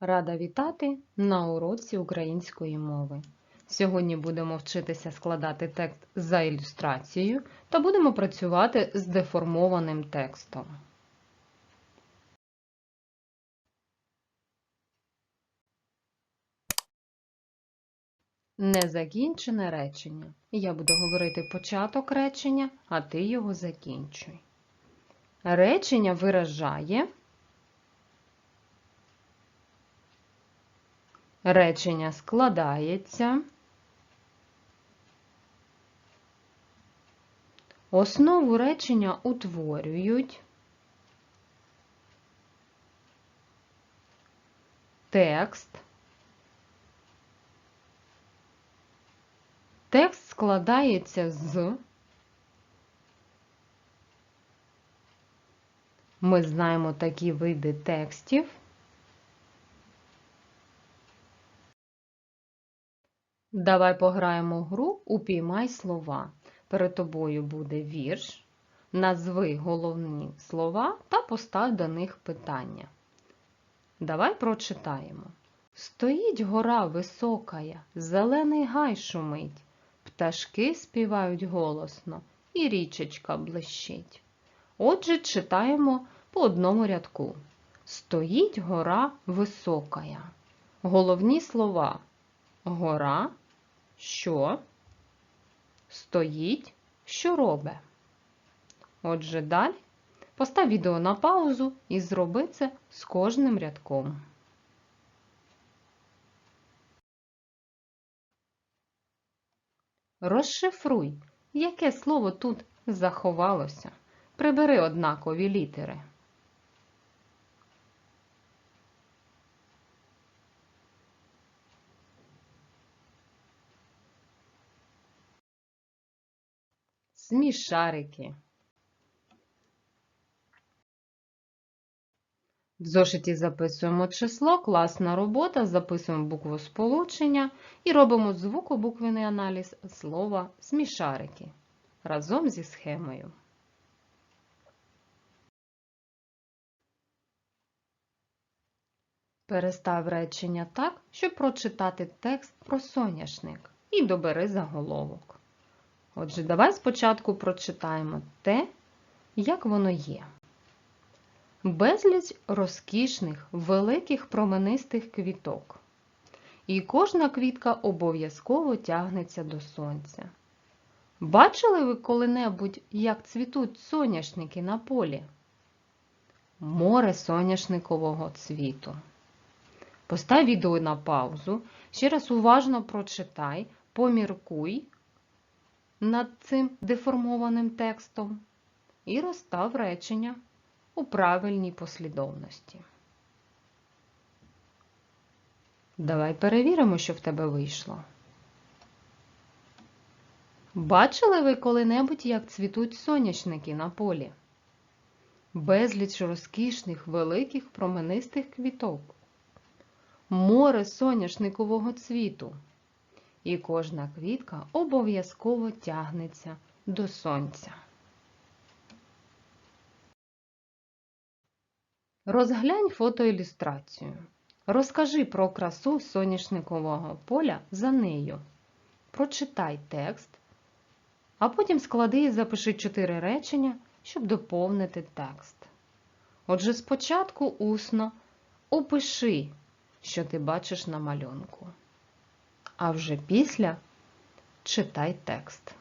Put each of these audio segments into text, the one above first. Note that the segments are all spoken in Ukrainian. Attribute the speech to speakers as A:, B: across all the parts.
A: Рада вітати на уроці української мови. Сьогодні будемо вчитися складати текст за ілюстрацією та будемо працювати з деформованим текстом. Незакінчене речення. Я буду говорити початок речення, а ти його закінчуй. Речення виражає Речення складається. Основу речення утворюють текст. Текст складається з. Ми знаємо такі види текстів. Давай пограємо в гру Упіймай слова. Перед тобою буде вірш. Назви головні слова та постав до них питання. Давай прочитаємо. Стоїть гора високая, зелений гай шумить, пташки співають голосно, і річечка блищить. Отже, читаємо по одному рядку. Стоїть гора високая. Головні слова гора, що стоїть, що робить. Отже, далі постав відео на паузу і зроби це з кожним рядком. Розшифруй, яке слово тут заховалося. Прибери однакові літери. Смішарики. В зошиті записуємо число, класна робота, записуємо букву сполучення і робимо звукобуквений аналіз слова смішарики разом зі схемою. Перестав речення так, щоб прочитати текст про соняшник і добери заголовок. Отже, давай спочатку прочитаємо те, як воно є. Безліч розкішних, великих променистих квіток. І кожна квітка обов'язково тягнеться до сонця. Бачили ви коли-небудь, як цвітуть соняшники на полі? Море соняшникового цвіту. Постав відео на паузу, ще раз уважно прочитай, поміркуй над цим деформованим текстом і розстав речення у правильній послідовності. Давай перевіримо, що в тебе вийшло. Бачили ви коли-небудь, як цвітуть соняшники на полі? Безліч розкішних, великих променистих квіток, море соняшникового цвіту і кожна квітка обов'язково тягнеться до сонця. Розглянь фотоілюстрацію. Розкажи про красу соняшникового поля за нею. Прочитай текст, а потім склади і запиши чотири речення, щоб доповнити текст. Отже, спочатку усно опиши, що ти бачиш на малюнку а вже після читай текст.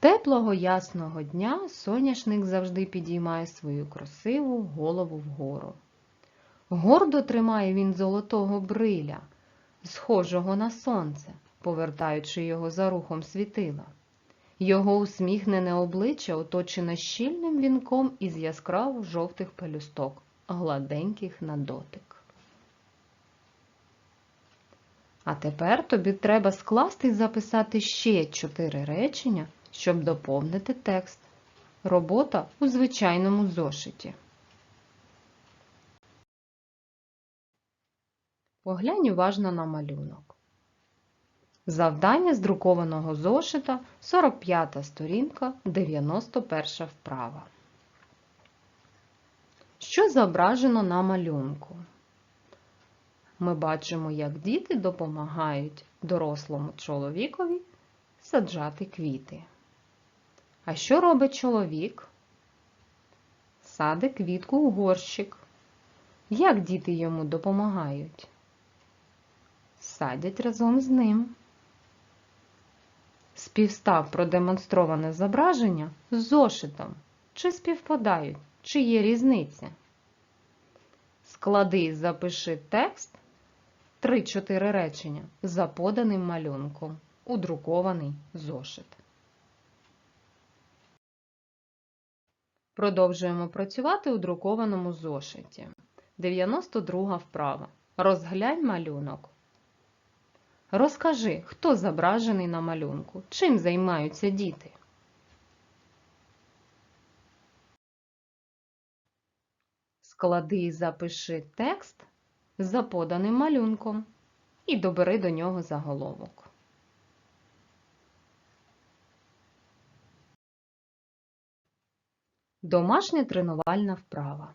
A: Теплого ясного дня соняшник завжди підіймає свою красиву голову вгору. Гордо тримає він золотого бриля, схожого на сонце, повертаючи його за рухом світила. Його усміхнене обличчя оточене щільним вінком із яскраво жовтих пелюсток, гладеньких на дотик. А тепер тобі треба скласти і записати ще чотири речення, щоб доповнити текст. Робота у звичайному зошиті. Поглянь уважно на малюнок. Завдання з друкованого зошита 45 сторінка, 91 вправа. Що зображено на малюнку? Ми бачимо, як діти допомагають дорослому чоловікові саджати квіти. А що робить чоловік? Саде квітку у горщик. Як діти йому допомагають? Садять разом з ним. Співстав продемонстроване зображення з зошитом. Чи співпадають, чи є різниця? Склади і запиши текст 3-4 речення за поданим малюнком у друкований зошит. Продовжуємо працювати у друкованому зошиті. 92 вправа. Розглянь малюнок. Розкажи, хто зображений на малюнку, чим займаються діти. Склади і запиши текст за поданим малюнком і добери до нього заголовок. Домашня тренувальна вправа.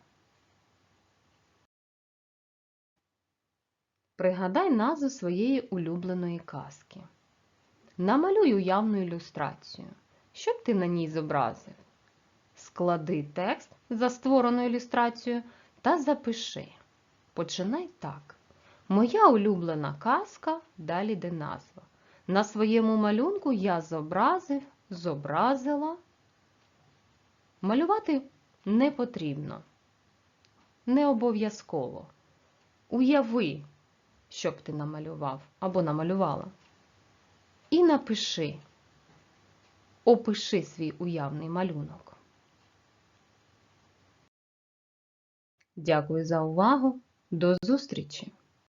A: Пригадай назву своєї улюбленої казки. Намалюй уявну ілюстрацію. Що б ти на ній зобразив? Склади текст за створену ілюстрацію та запиши. Починай так. Моя улюблена казка, далі де назва. На своєму малюнку я зобразив, зобразила. Малювати не потрібно. Не обов'язково. Уяви, що б ти намалював або намалювала. І напиши, опиши свій уявний малюнок. Дякую за увагу. До зустрічі!